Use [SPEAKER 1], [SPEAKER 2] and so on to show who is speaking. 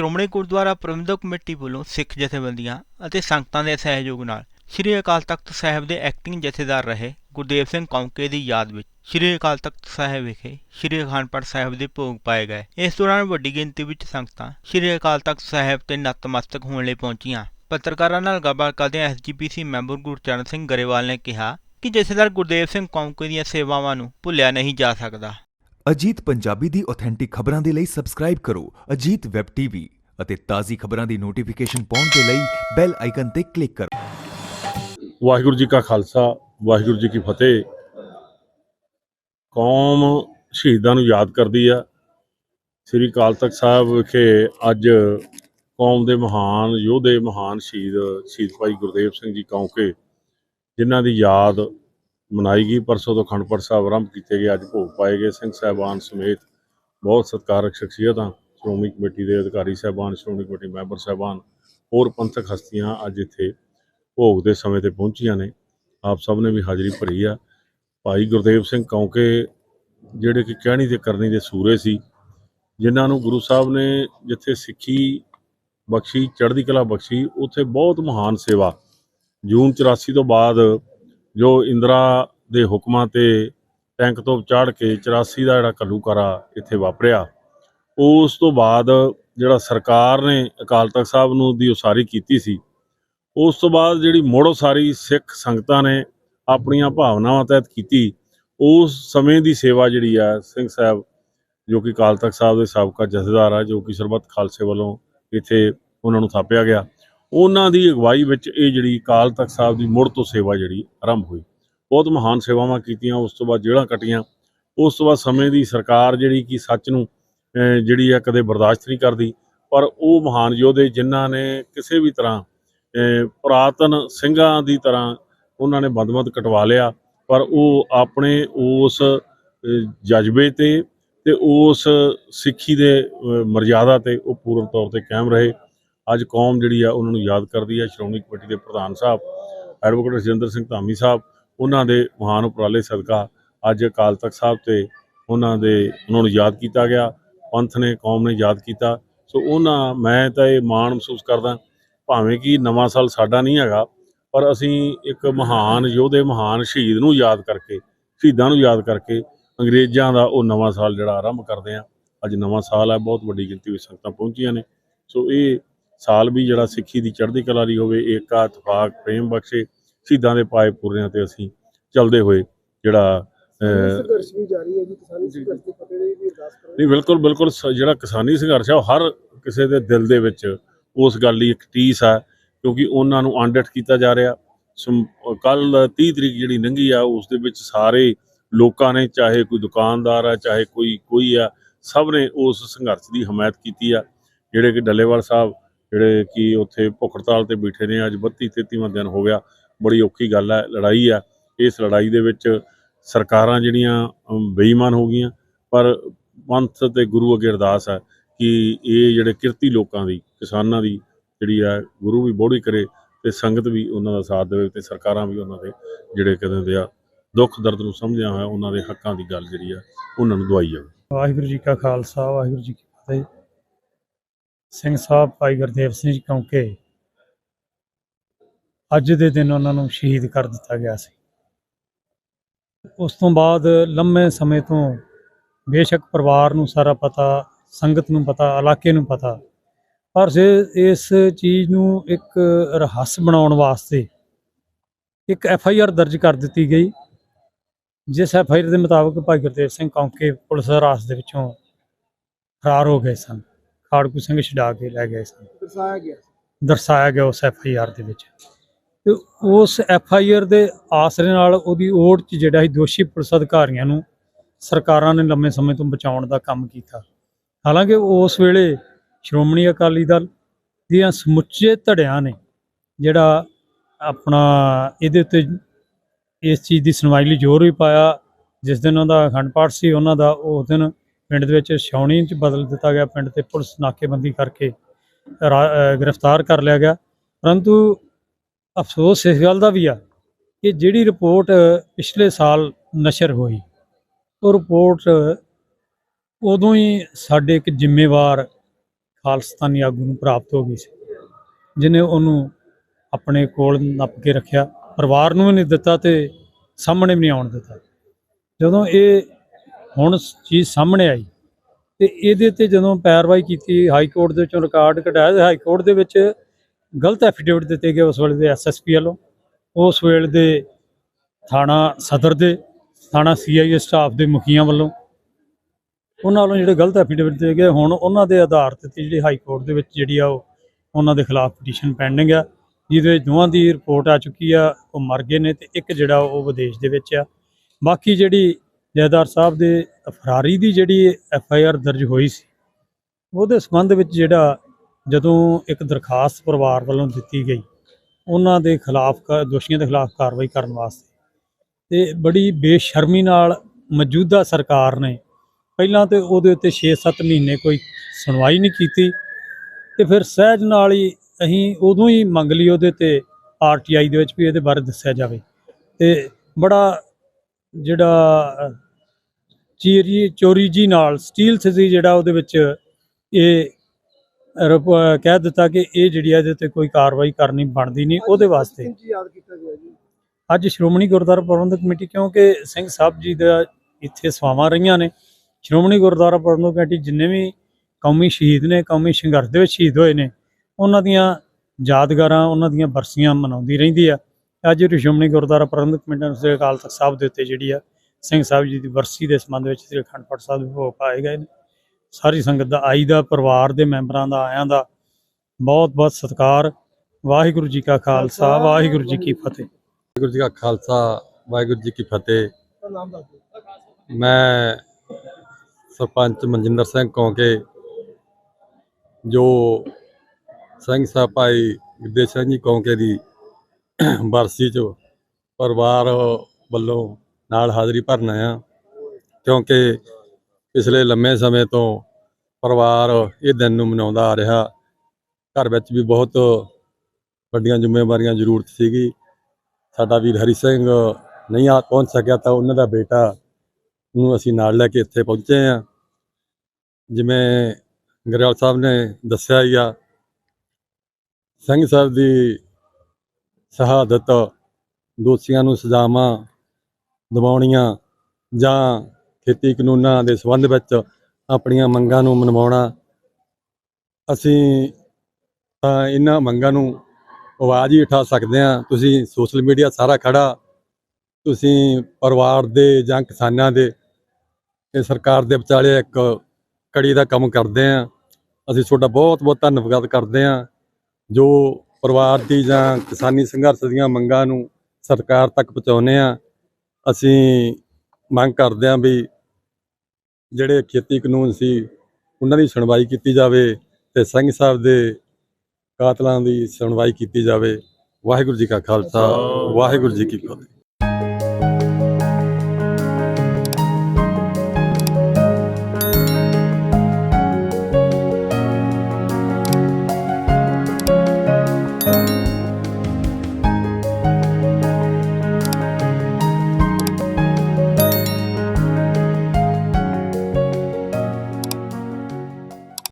[SPEAKER 1] ਸ਼੍ਰੋਮਣੀ ਗੁਰਦੁਆਰਾ ਪ੍ਰਬੰਧਕ committee ਵੱਲੋਂ ਸਿੱਖ ਜਥੇਬੰਦੀਆਂ ਅਤੇ ਸੰਗਤਾਂ ਦੇ ਸਹਿਯੋਗ ਨਾਲ ਸ੍ਰੀ ਅਕਾਲ ਤਖਤ ਸਾਹਿਬ ਦੇ ਐਕਟਿੰਗ ਜਥੇਦਾਰ ਰਹੇ ਗੁਰਦੇਵ ਸਿੰਘ ਕੌਂਕੇ ਦੀ ਯਾਦ ਵਿੱਚ ਸ੍ਰੀ ਅਕਾਲ ਤਖਤ ਸਾਹਿਬ ਵਿਖੇ ਸ੍ਰੀ ਅਖੰਡ ਪਾਠ ਸਾਹਿਬ ਦੇ ਭੋਗ ਪਾਏ ਗਏ। ਇਸ ਦੌਰਾਨ ਵੱਡੀ ਗਿਣਤੀ ਵਿੱਚ ਸੰਗਤਾਂ ਸ੍ਰੀ ਅਕਾਲ ਤਖਤ ਸਾਹਿਬ ਤੇ ਨਤਮਸਤਕ ਹੋਣ ਲਈ ਪਹੁੰਚੀਆਂ। ਪੱਤਰਕਾਰਾਂ ਨਾਲ ਗੱਲਬਾਤ ਕਰਦਿਆਂ ਐਸਜੀਪੀਸੀ ਮੈਂਬਰ ਗੁਰਚਰਨ ਸਿੰਘ ਗਰੇਵਾਲ ਨੇ ਕਿਹਾ ਕਿ ਜਥੇਦਾਰ ਗੁਰਦੇਵ ਸਿੰਘ ਕੌਂਕੇ ਦੀਆਂ ਸੇਵਾਵਾਂ ਨੂੰ ਭੁੱਲਿਆ ਨਹੀਂ ਜਾ ਸਕਦਾ।
[SPEAKER 2] ਅਜੀਤ ਪੰਜਾਬੀ ਦੀ ਆਥੈਂਟਿਕ ਖਬਰਾਂ ਦੇ ਲਈ ਸਬਸਕ੍ਰਾਈਬ ਕਰੋ ਅਜੀਤ ਵੈਬ ਟੀਵੀ ਅਤੇ ਤਾਜ਼ੀ ਖਬਰਾਂ ਦੀ ਨੋਟੀਫਿਕੇਸ਼ਨ ਪਾਉਣ ਦੇ ਲਈ ਬੈਲ ਆਈਕਨ ਤੇ ਕਲਿੱਕ ਕਰੋ।
[SPEAKER 3] ਵਾਹਿਗੁਰੂ ਜੀ ਕਾ ਖਾਲਸਾ, ਵਾਹਿਗੁਰੂ ਜੀ ਕੀ ਫਤਿਹ। ਕੌਮ ਸ਼ਹੀਦਾਂ ਨੂੰ ਯਾਦ ਕਰਦੀ ਆ। ਸ੍ਰੀ ਅਕਾਲ ਤਖਤ ਸਾਹਿਬ ਵਿਖੇ ਅੱਜ ਕੌਮ ਦੇ ਮਹਾਨ, ਯੋਧੇ ਮਹਾਨ ਸ਼ਹੀਦ ਸ਼ਹੀਦ ਭਾਈ ਗੁਰਦੇਵ ਸਿੰਘ ਜੀ ਕੌਂਕੇ, ਜਿਨ੍ਹਾਂ ਦੀ ਯਾਦ ਮਨਾਈ ਗਈ। ਪਰਸੋਂ ਤੋਂ ਅਖੰਡ ਪਾਠ ਸਾਹਿਬ ਆਰੰਭ ਕੀਤੇ ਗਏ। ਅੱਜ ਭੋਗ ਪਾਏ ਗਏ। ਸਿੰਘ ਸਾਹਿਬਾਨ ਸਮੇਤ ਬਹੁਤ ਸਤਿਕਾਰਕ ਸ਼ਖਸੀਅਤਾਂ, ਸ਼੍ਰੋਮਣੀ ਕਮੇਟੀ ਦੇ ਅਧਿਕਾਰੀ ਸਾਹਿਬਾਨ, ਸ਼੍ਰੋਮਣੀ ਕਮੇਟੀ ਮੈਂਬਰ ਸਾਹਿਬਾਨ, ਹੋਰ ਪੰਥਕ ਹਸਤੀਆਂ ਅੱਜ ਇੱਥੇ ਭੋਗ ਦੇ ਸਮੇਂ ਤੇ ਪਹੁੰਚੀਆਂ ਨੇ। ਆਪ ਸਭ ਨੇ ਵੀ ਹਾਜ਼ਰੀ ਭਰੀ ਆ। ਭਾਈ ਗੁਰਦੇਵ ਸਿੰਘ ਕੌਂਕੇ, ਜਿਹੜੇ ਕਿ ਕਹਿਣੀ ਤੇ ਕਰਨੀ ਦੇ ਸੂਰੇ ਸੀ, ਜਿਨ੍ਹਾਂ ਨੂੰ ਗੁਰੂ ਸਾਹਿਬ ਨੇ ਜਿੱਥੇ ਸਿੱਖੀ ਬਖਸ਼ੀ, ਚੜ੍ਹਦੀ ਕਲਾ ਬਖਸ਼ੀ, ਉੱਥੇ ਬਹੁਤ ਮਹਾਨ ਸੇਵਾ। ਜੂਨ 84 ਤੋਂ ਬਾਅਦ ਜੋ ਇੰਦਰਾ ਦੇ ਹੁਕਮਾਂ ਤੇ ਟੈਂਕ ਤੋਂ ਚੜ੍ਹ ਕੇ 84 ਦਾ ਜਿਹੜਾ ਘੱਲੂਕਰਾ ਇੱਥੇ ਵਾਪਰਿਆ, ਉਸ ਤੋਂ ਬਾਅਦ ਜਿਹੜਾ ਸਰਕਾਰ ਨੇ ਅਕਾਲ ਤਖਤ ਸਾਹਿਬ ਨੂੰ ਦੀ ਉਸਾਰੀ ਕੀਤੀ ਸੀ, ਉਸ ਤੋਂ ਬਾਅਦ ਜਿਹੜੀ ਮੁੜ ਉਸਾਰੀ ਸਿੱਖ ਸੰਗਤਾਂ ਨੇ ਆਪਣੀਆਂ ਭਾਵਨਾਵਾਂ ਤਹਿਤ ਕੀਤੀ, ਉਸ ਸਮੇਂ ਦੀ ਸੇਵਾ ਜਿਹੜੀ ਆ ਸਿੰਘ ਸਾਹਿਬ, ਜੋ ਕਿ ਅਕਾਲ ਤਖਤ ਸਾਹਿਬ ਦੇ ਸਾਬਕਾ ਜਥੇਦਾਰ ਆ, ਜੋ ਕਿ ਸਰਬੱਤ ਖਾਲਸੇ ਵੱਲੋਂ ਇੱਥੇ ਉਹਨਾਂ ਨੂੰ ਥਾਪਿਆ ਗਿਆ ਉਹਨਾਂ ਦੀ ਅਗਵਾਈ ਵਿੱਚ ਇਹ ਜਿਹੜੀ ਅਕਾਲ ਤਖਤ ਸਾਹਿਬ ਦੀ ਮੁੜ ਤੋਂ ਸੇਵਾ ਜਿਹੜੀ ਆਰੰਭ ਹੋਈ। ਬਹੁਤ ਮਹਾਨ ਸੇਵਾਵਾਂ ਕੀਤੀਆਂ, ਉਸ ਤੋਂ ਬਾਅਦ ਜੇਲ੍ਹਾਂ ਕੱਟੀਆਂ। ਉਸ ਤੋਂ ਬਾਅਦ ਸਮੇਂ ਦੀ ਸਰਕਾਰ ਜਿਹੜੀ ਕਿ ਸੱਚ ਨੂੰ ਜਿਹੜੀ ਆ ਕਦੇ ਬਰਦਾਸ਼ਤ ਨਹੀਂ ਕਰਦੀ। ਪਰ ਉਹ ਮਹਾਨ ਯੋਧੇ ਜਿਨ੍ਹਾਂ ਨੇ ਕਿਸੇ ਵੀ ਤਰ੍ਹਾਂ, ਅਹ, ਪੁਰਾਤਨ ਸਿੰਘਾਂ ਦੀ ਤਰ੍ਹਾਂ ਉਹਨਾਂ ਨੇ ਬੰਦਮਤ ਕਟਵਾ ਲਿਆ। ਪਰ ਉਹ ਆਪਣੇ ਉਸ ਜਜ਼ਬੇ ਤੇ ਤੇ ਉਸ ਸਿੱਖੀ ਦੇ ਮਰਜ਼ਾਦਾ ਤੇ ਉਹ ਪੂਰਨ ਤੌਰ ਤੇ ਕਾਇਮ ਰਹੇ। ਅੱਜ ਕੌਮ ਜਿਹੜੀ ਆ ਉਹਨਾਂ ਨੂੰ ਯਾਦ ਕਰਦੀ ਹੈ ਸ਼੍ਰੋਮਣੀ ਕਮੇਟੀ ਦੇ ਪ੍ਰਧਾਨ ਸਾਹਿਬ ਐਡਵੋਕੇਟ ਰਜਿੰਦਰ ਸਿੰਘ ਧਾਮੀ ਸਾਹਿਬ, ਉਹਨਾਂ ਦੇ ਮਹਾਨ ਉਪਰਾਲੇ ਸਦਕਾ ਅੱਜ ਅਕਾਲ ਤਖਤ ਸਾਹਿਬ ਤੇ ਉਹਨਾਂ ਦੇ, ਉਹਨਾਂ ਨੂੰ ਯਾਦ ਕੀਤਾ ਗਿਆ, ਪੰਥ ਨੇ, ਕੌਮ ਨੇ ਯਾਦ ਕੀਤਾ। ਸੋ ਉਹਨਾਂ, ਮੈਂ ਤਾਂ ਇਹ ਮਾਣ ਮਹਿਸੂਸ ਕਰਦਾ, ਭਾਵੇਂ ਕਿ ਨਵਾਂ ਸਾਲ ਸਾਡਾ ਨਹੀਂ ਹੈਗਾ, ਪਰ ਅਸੀਂ ਇੱਕ ਮਹਾਨ ਯੋਧੇ, ਮਹਾਨ ਸ਼ਹੀਦ ਨੂੰ ਯਾਦ ਕਰਕੇ, ਸ਼ਹੀਦਾਂ ਨੂੰ ਯਾਦ ਕਰਕੇ ਅੰਗਰੇਜ਼ਾਂ ਦਾ ਉਹ ਨਵਾਂ ਸਾਲ ਜਿਹੜਾ ਆਰੰਭ ਕਰਦੇ ਆ। ਅੱਜ ਨਵਾਂ ਸਾਲ ਹੈ ਬਹੁਤ ਵੱਡੀ ਗਿਣਤੀ ਵਿੱਚ ਸੰਗਤਾਂ ਪਹੁੰਚੀਆਂ ਨੇ। ਸੋ ਇਹ ਸਾਲ ਵੀ ਜਿਹੜਾ ਸਿੱਖੀ ਦੀ ਚੜ੍ਹਦੀ ਕਲਾ ਲਈ ਹੋਵੇ ਏਕਾ ਇਤਫਾਕ ਪ੍ਰੇਮ ਬਖਸ਼ੇ ਸ਼ਹੀਦਾਂ ਦੇ ਪਾਏ ਪੂਰਿਆਂ ਤੇ ਅਸੀਂ ਚੱਲਦੇ ਹੋਏ ਜਿਹੜਾ ਅਹ,
[SPEAKER 4] ਸੰਘਰਸ਼ ਵੀ ਜਾਰੀ ਹੈ ਜੀ ਕਿਸਾਨੀ ਸੰਘਰਸ਼ ਦੇ ਫਤਿਹ ਦੀ ਵੀ ਅਰਦਾਸ ਕਰੋ।
[SPEAKER 3] ਨਹੀਂ ਬਿਲਕੁਲ ਬਿਲਕੁਲ ਸ- ਜਿਹੜਾ ਕਿਸਾਨੀ ਸੰਘਰਸ਼ ਹੈ ਉਹ ਹਰ ਕਿਸੇ ਦੇ ਦਿਲ ਦੇ ਵਿੱਚ ਉਸ ਗੱਲ ਲਈ ਇੱਕ ਟੀਸ ਹੈ ਕਿਉਂਕਿ ਉਹਨਾਂ ਨੂੰ ਅਣਡਿੱਠ ਕੀਤਾ ਜਾ ਰਿਹਾ। ਕੱਲ 30 ਤਰੀਕ ਜਿਹੜੀ ਲੰਘੀ ਆ ਉਸ ਦੇ ਵਿੱਚ ਸਾਰੇ ਲੋਕਾਂ ਨੇ ਚਾਹੇ ਕੋਈ ਦੁਕਾਨਦਾਰ ਆ ਚਾਹੇ ਕੋਈ ਕੋਈ ਆ ਸਭ ਨੇ ਉਸ ਸੰਘਰਸ਼ ਦੀ ਹਮਾਇਤ ਕੀਤੀ ਆ ਜਿਹੜੇ ਕਿ ਡੱਲੇਵਾਲ ਸਾਹਿਬ ਜਿਹੜੇ ਕਿ ਉੱਥੇ ਭੁੱਖ ਹੜਤਾਲ ਤੇ ਬੈਠੇ ਨੇ, ਅੱਜ 32 33ਵਾਂ ਦਿਨ ਹੋ ਗਿਆ, ਬੜੀ ਔਖੀ ਗੱਲ ਹੈ ਲੜਾਈ ਆ। ਇਸ ਲੜਾਈ ਦੇ ਵਿੱਚ ਸਰਕਾਰਾਂ ਜਿਹੜੀਆਂ ਬੇਈਮਾਨ ਹੋ ਗਈਆਂ, ਪਰ ਪੰਥ ਤੇ ਗੁਰੂ ਅੱਗੇ ਅਰਦਾਸ ਹੈ ਕਿ ਇਹ ਜਿਹੜੇ ਕਿਰਤੀ ਲੋਕਾਂ ਦੀ, ਕਿਸਾਨਾਂ ਦੀ ਜਿਹੜੀ ਹੈ ਗੁਰੂ ਵੀ ਬੋੜੀ ਕਰੇ ਤੇ ਸੰਗਤ ਵੀ ਉਹਨਾਂ ਦਾ ਸਾਥ ਦੇਵੇ ਤੇ ਸਰਕਾਰਾਂ ਵੀ ਉਹਨਾਂ ਦੇ ਜਿਹੜੇ ਕਹਿੰਦੇ ਆ, ਦੁੱਖ ਦਰਦ ਨੂੰ ਸਮਝਿਆ ਹੋਇਆ, ਉਹਨਾਂ ਦੇ ਹੱਕਾਂ ਦੀ ਗੱਲ ਜਿਹੜੀ ਆ, ਉਹਨਾਂ ਨੂੰ ਦਵਾਈ ਜਾਵੇ।
[SPEAKER 4] ਵਾਹਿਗੁਰੂ ਜੀ ਕਾ ਖਾਲਸਾ, ਵਾਹਿਗੁਰੂ ਜੀ ਕੀ ਫਤਿਹ। ਸਿੰਘ ਸਾਹਿਬ ਭਾਈ ਗੁਰਦੇਵ ਸਿੰਘ ਜੀ, ਕਿਉਂਕਿ ਅੱਜ ਦੇ ਦਿਨ ਉਹਨਾਂ ਨੂੰ ਸ਼ਹੀਦ ਕਰ ਦਿੱਤਾ ਗਿਆ ਸੀ। ਉਸ ਤੋਂ ਬਾਅਦ ਲੰਮੇ ਸਮੇਂ ਤੋਂ ਬੇਸ਼ੱਕ ਪਰਿਵਾਰ ਨੂੰ ਸਾਰਾ ਪਤਾ, ਸੰਗਤ ਨੂੰ ਪਤਾ, ਇਲਾਕੇ ਨੂੰ ਪਤਾ, ਪਰ ਜੇ ਇਸ ਚੀਜ਼ ਨੂੰ ਇੱਕ ਰਹੱਸ ਬਣਾਉਣ ਵਾਸਤੇ ਇੱਕ ਐਫ ਆਈ ਆਰ ਦਰਜ ਕਰ ਦਿੱਤੀ ਗਈ, ਜਿਸ ਐਫ ਆਈ ਆਰ ਦੇ ਮੁਤਾਬਕ ਭਾਈ ਗੁਰਦੇਵ ਸਿੰਘ ਕੌਂਕੇ ਪੁਲਿਸ ਹਿਰਾਸਤ ਦੇ ਵਿੱਚੋਂ ਫਰਾਰ ਹੋ ਗਏ ਸਨ। ਖਾੜਕੂ ਸਿੰਘ ਛਡਾ ਕੇ ਲੈ ਗਏ ਸਨ।
[SPEAKER 5] ਦਰਸਾਇਆ ਗਿਆ
[SPEAKER 4] ਦਰਸਾਇਆ ਗਿਆ ਉਸ ਐਫ ਆਈ ਆਰ ਦੇ ਵਿੱਚ। ਤੇ ਉਸ ਐਫ ਆਈ ਆਰ ਦੇ ਆਸਰੇ ਨਾਲ ਉਹਦੀ ਓਟ 'ਚ ਜਿਹੜਾ ਸੀ ਦੋਸ਼ੀ ਪੁਲਿਸ ਅਧਿਕਾਰੀਆਂ ਨੂੰ ਸਰਕਾਰਾਂ ਨੇ ਲੰਮੇ ਸਮੇਂ ਤੋਂ ਬਚਾਉਣ ਦਾ ਕੰਮ ਕੀਤਾ। ਹਾਲਾਂਕਿ ਉਸ ਵੇਲੇ ਸ਼੍ਰੋਮਣੀ ਅਕਾਲੀ ਦਲ ਦੀਆਂ ਸਮੁੱਚੇ ਧੜਿਆਂ ਨੇ ਜਿਹੜਾ ਆਪਣਾ ਇਹਦੇ ਉੱਤੇ ਇਸ ਚੀਜ਼ ਦੀ ਸੁਣਵਾਈ ਲਈ ਜ਼ੋਰ ਵੀ ਪਾਇਆ ਜਿਸ ਦਿਨ ਉਹਦਾ ਅਖੰਡ ਪਾਠ ਸੀ ਉਹਨਾਂ ਦਾ ਉਸ ਦਿਨ ਪਿੰਡ ਦੇ ਵਿੱਚ ਛਾਉਣੀ 'ਚ ਬਦਲ ਦਿੱਤਾ ਗਿਆ ਪਿੰਡ ਤੇ ਪੁਲਿਸ ਨਾਕੇਬੰਦੀ ਕਰਕੇ ਰਾ- ਗ੍ਰਿਫਤਾਰ ਕਰ ਲਿਆ ਗਿਆ। ਪਰੰਤੂ ਅਫਸੋਸ ਇਸ ਗੱਲ ਦਾ ਵੀ ਆ ਕਿ ਜਿਹੜੀ ਰਿਪੋਰਟ ਪਿਛਲੇ ਸਾਲ ਨਸ਼ਰ ਹੋਈ, ਉਹ ਰਿਪੋਰਟ ਉਦੋਂ ਹੀ ਸਾਡੇ ਇੱਕ ਜ਼ਿੰਮੇਵਾਰ ਖਾਲਸਤਾਨੀ ਆਗੂ ਨੂੰ ਪ੍ਰਾਪਤ ਹੋ ਗਈ ਸੀ ਜਿਨੇ ਉਹਨੂੰ ਆਪਣੇ ਕੋਲ ਨੱਪ ਕੇ ਰੱਖਿਆ, ਪਰਿਵਾਰ ਨੂੰ ਵੀ ਨਹੀਂ ਦਿੱਤਾ ਤੇ ਸਾਹਮਣੇ ਵੀ ਨਹੀਂ ਆਉਣ ਦਿੱਤਾ। ਜਦੋਂ ਇਹ ਹੁਣ ਚੀਜ਼ ਸਾਹਮਣੇ ਆਈ। ਤੇ ਇਹਦੇ ਤੇ ਜਦੋਂ ਪੈਰਵਾਈ ਕੀਤੀ, ਹਾਈ ਕੋਰਟ ਦੇ ਵਿੱਚੋਂ ਰਿਕਾਰਡ ਕਢਾਇਆ ਤੇ ਹਾਈ ਕੋਰਟ ਦੇ ਵਿੱਚ ਗਲਤ ਐਫੀਡੇਵਿਟ ਦਿੱਤੇ ਗਏ ਉਸ ਵੇਲੇ ਦੇ ਐਸਐਸਪੀ ਵੱਲੋਂ। ਉਸ ਵੇਲੇ ਦੇ ਥਾਣਾ ਸਦਰ ਦੇ, ਥਾਣਾ ਸੀਆਈਏ ਸਟਾਫ ਦੇ ਮੁਖੀਆਂ ਵੱਲੋਂ। ਉਹਨਾਂ ਵੱਲੋਂ ਜਿਹੜੇ ਗਲਤ ਐਫੀਡੇਵਿਟ ਦਿੱਤੇ ਗਏ, ਹੁਣ ਉਹਨਾਂ ਦੇ ਆਧਾਰ ਤੇ ਤੇ ਜਿਹੜੀ ਹਾਈ ਕੋਰਟ ਦੇ ਵਿੱਚ ਜਿਹੜੀ ਆ ਉਹ ਉਹਨਾਂ ਦੇ ਖਿਲਾਫ ਪਟੀਸ਼ਨ ਪੈਂਡਿੰਗ ਆ, ਜਿਹਦੇ ਵਿੱਚ ਦੋਵਾਂ ਦੀ ਰਿਪੋਰਟ ਆ ਚੁੱਕੀ ਆ, ਉਹ ਮਰ ਗਏ ਨੇ ਤੇ ਇੱਕ ਜਿਹੜਾ ਉਹ ਵਿਦੇਸ਼ ਦੇ ਵਿੱਚ ਆ। ਬਾਕੀ ਜਿਹੜੀ ਜੈਦਾਰ ਸਾਹਿਬ ਦੇ ਫਰਾਰੀ ਦੀ ਜਿਹੜੀ ਐਫ ਆਈ ਆਰ ਦਰਜ ਹੋਈ ਸੀ, ਉਹਦੇ ਸੰਬੰਧ ਵਿੱਚ ਜਿਹੜਾ ਜਦੋਂ ਇੱਕ ਦਰਖਾਸਤ ਪਰਿਵਾਰ ਵੱਲੋਂ ਦਿੱਤੀ ਗਈ, ਉਹਨਾਂ ਦੇ ਖਿਲਾਫ ਕ- ਦੋਸ਼ੀਆਂ ਦੇ ਖਿਲਾਫ ਕਾਰਵਾਈ ਕਰਨ ਵਾਸਤੇ, ਤੇ ਬੜੀ ਬੇਸ਼ਰਮੀ ਨਾਲ ਮੌਜੂਦਾ ਸਰਕਾਰ ਨੇ ਪਹਿਲਾਂ ਤੇ ਉਹਦੇ ਉੱਤੇ 6-7 ਮਹੀਨੇ ਕੋਈ ਸੁਣਵਾਈ ਨਹੀਂ ਕੀਤੀ, ਤੇ ਫਿਰ ਸਹਿਜ ਨਾਲ ਹੀ ਅਸੀਂ ਉਦੋਂ ਹੀ ਮੰਗ ਲਈ ਉਹਦੇ ਤੇ ਆਰਟੀਆਈ ਦੇ ਵਿੱਚ ਵੀ ਇਹਦੇ ਬਾਰੇ ਦੱਸਿਆ ਜਾਵੇ, ਤੇ ਬੜਾ ਜਿਹੜਾ ਚੀਰੀ ਚੋਰੀ ਜੀ ਨਾਲ ਸਟੀਲ ਸੀ ਜਿਹੜਾ ਉਹਦੇ ਵਿੱਚ ਇਹ ਕਹਿ ਦਿੱਤਾ ਕਿ ਇਹ ਜਿਹੜੀ ਆ ਇਹਦੇ ਤੇ ਕੋਈ ਕਾਰਵਾਈ ਕਰਨੀ ਬਣਦੀ ਨਹੀਂ ਉਹਦੇ ਵਾਸਤੇ। ਅੱਜ ਸ਼੍ਰੋਮਣੀ ਗੁਰਦੁਆਰਾ ਪ੍ਰਬੰਧਕ ਕਮੇਟੀ ਕਿਉਂਕਿ ਸਿੰਘ ਸਾਹਿਬ ਜੀ ਦਾ ਇੱਥੇ ਸਵਾਵਾਂ ਰਹੀਆਂ ਨੇ ਸ਼੍ਰੋਮਣੀ ਗੁਰਦੁਆਰਾ ਪ੍ਰਬੰਧਕ ਕਮੇਟੀ ਜਿੰਨੇ ਵੀ ਕੌਮੀ ਸ਼ਹੀਦ ਨੇ ਕੌਮੀ ਸੰਘਰਸ਼ ਦੇ ਵਿੱਚ ਸ਼ਹੀਦ ਹੋਏ ਨੇ ਉਹਨਾਂ ਦੀਆਂ ਯਾਦਗਾਰਾਂ ਉਹਨਾਂ ਦੀਆਂ ਬਰਸੀਆਂ ਮਨਾਉਂਦੀ ਰਹਿੰਦੀ ਆ। ਅੱਜ ਸ਼੍ਰੋਮਣੀ ਗੁਰਦੁਆਰਾ ਪ੍ਰਬੰਧਕ ਕਮੇਟੀ ਨੂੰ ਸ੍ਰੀ ਅਕਾਲ ਤਖਤ ਸਾਹਿਬ ਦੇ ਉੱਤੇ ਜਿਹੜੀ ਆ ਸਿੰਘ ਸਾਹਿਬ ਜੀ ਦੀ ਬਰਸੀ ਦੇ ਸੰਬੰਧ ਵਿੱਚ ਸ੍ਰੀ ਅਖੰਡ ਪਾਠ ਸਾਹਿਬ ਦੇ ਭੋਗ ਪਾਏ ਗਏ ਨੇ। ਸਾਰੀ ਸੰਗਤ ਦਾ ਆਈ ਦਾ ਪਰਿਵਾਰ ਦੇ ਮੈਂਬਰਾਂ ਦਾ ਆਇਆਂ ਦਾ ਬਹੁਤ ਬਹੁਤ ਸਤਿਕਾਰ। ਵਾਹਿਗੁਰੂ ਜੀ ਕਾ ਖਾਲਸਾ ਵਾਹਿਗੁਰੂ ਜੀ ਕੀ ਫਤਿਹ।
[SPEAKER 6] ਵਾਹਿਗੁਰੂ ਜੀ ਕਾ ਖਾਲਸਾ ਵਾਹਿਗੁਰੂ ਜੀ ਕੀ ਫਤਿਹ। ਮੈਂ ਸਰਪੰਚ ਮਨਜਿੰਦਰ ਸਿੰਘ ਕੌਂਕੇ ਜੋ ਸਿੰਘ ਸਾਹਿਬ ਭਾਈ ਗੁਰਦੇਵ ਸਿੰਘ ਜੀ ਕੌਂਕੇ ਦੀ ਬਰਸੀ ਚ ਪਰਿਵਾਰ ਵੱਲੋਂ ਨਾਲ ਹਾਜ਼ਰੀ ਭਰਨ ਆਇਆ ਕਿਉਂਕਿ ਪਿਛਲੇ ਲੰਮੇ ਸਮੇਂ ਤੋਂ ਪਰਿਵਾਰ ਇਹ ਦਿਨ ਨੂੰ ਮਨਾਉਂਦਾ ਆ ਰਿਹਾ। ਘਰ ਵਿੱਚ ਵੀ ਬਹੁਤ ਵੱਡੀਆਂ ਜ਼ਿੰਮੇਵਾਰੀਆਂ, ਜ਼ਰੂਰਤ ਸੀਗੀ। ਸਾਡਾ ਵੀਰ ਹਰੀ ਸਿੰਘ ਨਹੀਂ ਆ ਪਹੁੰਚ ਸਕਿਆ ਤਾਂ ਉਹਨਾਂ ਦਾ ਬੇਟਾ ਨੂੰ ਅਸੀਂ ਨਾਲ ਲੈ ਕੇ ਇੱਥੇ ਪਹੁੰਚੇ ਆ ਜਿਵੇਂ ਗਰੇਵਾਲ ਸਾਹਿਬ ਨੇ ਦੱਸਿਆ ਹੀ ਆ, ਸਿੰਘ ਸਾਹਿਬ ਦੀ ਸ਼ਹਾਦਤ ਦੋਸ਼ੀਆਂ ਨੂੰ ਸਜ਼ਾਵਾਂ ਦਿਵਾਉਣੀਆਂ ਜਾਂ ਖੇਤੀ ਕਾਨੂੰਨਾਂ ਦੇ ਸੰਬੰਧ ਵਿੱਚ ਆਪਣੀਆਂ ਮੰਗਾਂ ਨੂੰ ਮਨਵਾਉਣਾ। ਅਸੀਂ ਤਾਂ ਇਹਨਾਂ ਮੰਗਾਂ ਨੂੰ ਆਵਾਜ਼ ਹੀ ਉਠਾ ਸਕਦੇ ਆ ਤੁਸੀਂ ਸੋਸ਼ਲ ਮੀਡੀਆ ਸਾਰਾ ਖੜਾ, ਤੁਸੀਂ ਪਰਿਵਾਰ ਦੇ ਜਾਂ ਕਿਸਾਨਾਂ ਦੇ ਤੇ ਸਰਕਾਰ ਦੇ ਵਿਚਾਲੇ ਇੱਕ ਕੜੀ ਦਾ ਕੰਮ ਕਰਦੇ ਆ ਅਸੀਂ ਤੁਹਾਡਾ ਬਹੁਤ ਬਹੁਤ ਧੰਨਵਾਦ ਕਰਦੇ ਆ ਜੋ ਪਰਿਵਾਰ ਦੀ ਜਾਂ ਕਿਸਾਨੀ ਸੰਘਰਸ਼ ਦੀਆਂ ਮੰਗਾਂ ਨੂੰ ਸਰਕਾਰ ਤੱਕ ਪਹੁੰਚਾਉਂਦੇ ਆ ਅਸੀਂ ਮੰਗ ਕਰਦੇ ਆ ਵੀ ਜਿਹੜੇ ਖੇਤੀ ਕਾਨੂੰਨ ਸੀ, ਉਹਨਾਂ ਦੀ ਸੁਣਵਾਈ ਕੀਤੀ ਜਾਵੇ ਤੇ ਸਿੰਘ ਸਾਹਿਬ ਦੇ ਕਾਤਲਾਂ ਦੀ ਸੁਣਵਾਈ ਕੀਤੀ ਜਾਵੇ। ਵਾਹਿਗੁਰੂ ਜੀ ਕਾ ਖਾਲਸਾ, ਵਾਹਿਗੁਰੂ ਜੀ ਕੀ ਫਤਿਹ।